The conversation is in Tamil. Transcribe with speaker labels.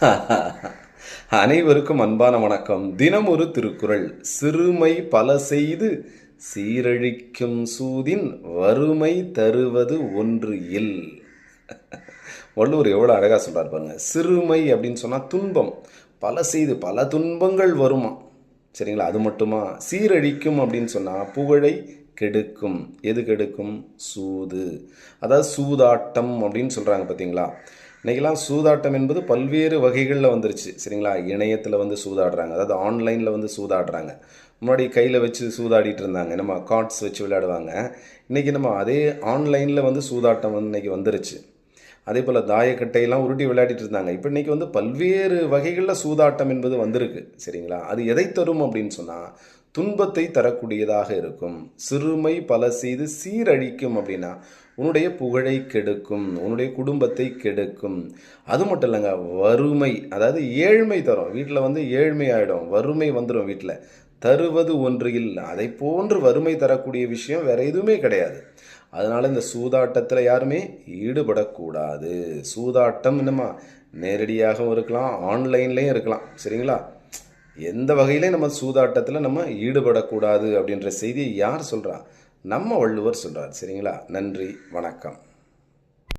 Speaker 1: அனைவருக்கும் அன்பான வணக்கம். தினம் ஒரு திருக்குறள். சிறுமை பல செய்து சீரழிக்கும் சூதின் வறுமை தருவது ஒன்று இல். வள்ளுவர் எவ்வளோ அழகாக சொல்கிறார் பாருங்க. சிறுமை அப்படின்னு சொன்னால் துன்பம். பல செய்து பல துன்பங்கள் வருமா? சரிங்களா? அது மட்டுமா? சீரழிக்கும் அப்படின்னு சொன்னால் புகழை கெடுக்கும். எது கெடுக்கும்? சூது. அதாவது சூதாட்டம் அப்படின்னு சொல்கிறாங்க பார்த்தீங்களா இன்றைக்கெல்லாம் சூதாட்டம் என்பது பல்வேறு வகைகளில் வந்துருச்சு. சரிங்களா? இணையத்தில் வந்து சூதாடுறாங்க. அதாவது ஆன்லைனில் வந்து சூதாடுறாங்க. முன்னாடி கையில் வச்சு சூதாடிட்டு இருந்தாங்க. நம்ம கார்ட்ஸ் வச்சு விளையாடுவாங்க. இன்றைக்கி நம்ம அதே ஆன்லைனில் வந்து சூதாட்டம் வந்து இன்றைக்கி வந்துருச்சு. அதே போல் தாயக்கட்டையெல்லாம் உருட்டி விளையாடிட்டு இருந்தாங்க. இப்போ இன்றைக்கி வந்து பல்வேறு வகைகளில் சூதாட்டம் என்பது வந்திருக்கு. சரிங்களா? அது எதை தரும் அப்படின்னு சொன்னால் துன்பத்தை தரக்கூடியதாக இருக்கும். சிறுமை பல செய்து சீரழிக்கும் அப்படின்னா உன்னுடைய புகழை கெடுக்கும் உன்னுடைய குடும்பத்தை கெடுக்கும். அது மட்டும் இல்லைங்க வறுமை அதாவது ஏழ்மை தரும். வீட்டில் வந்து ஏழ்மை ஆகிடும் வறுமை வந்துடும் வீட்டில். தருவது ஒன்று இல்லை. அதை போன்று வறுமை தரக்கூடிய விஷயம் வேற எதுவுமே கிடையாது. அதனால் இந்த சூதாட்டத்தில் யாருமே ஈடுபடக்கூடாது. சூதாட்டம் என்னம்மா? நேரடியாகவும் இருக்கலாம் ஆன்லைன்லேயும் இருக்கலாம். சரிங்களா? எந்த வகையிலையும் நம்ம சூதாட்டத்தில் நம்ம ஈடுபடக்கூடாது அப்படின்ற செய்தியை யார் சொல்கிறா நம்ம வள்ளுவர் சொல்கிறார் சரிங்களா? நன்றி வணக்கம்.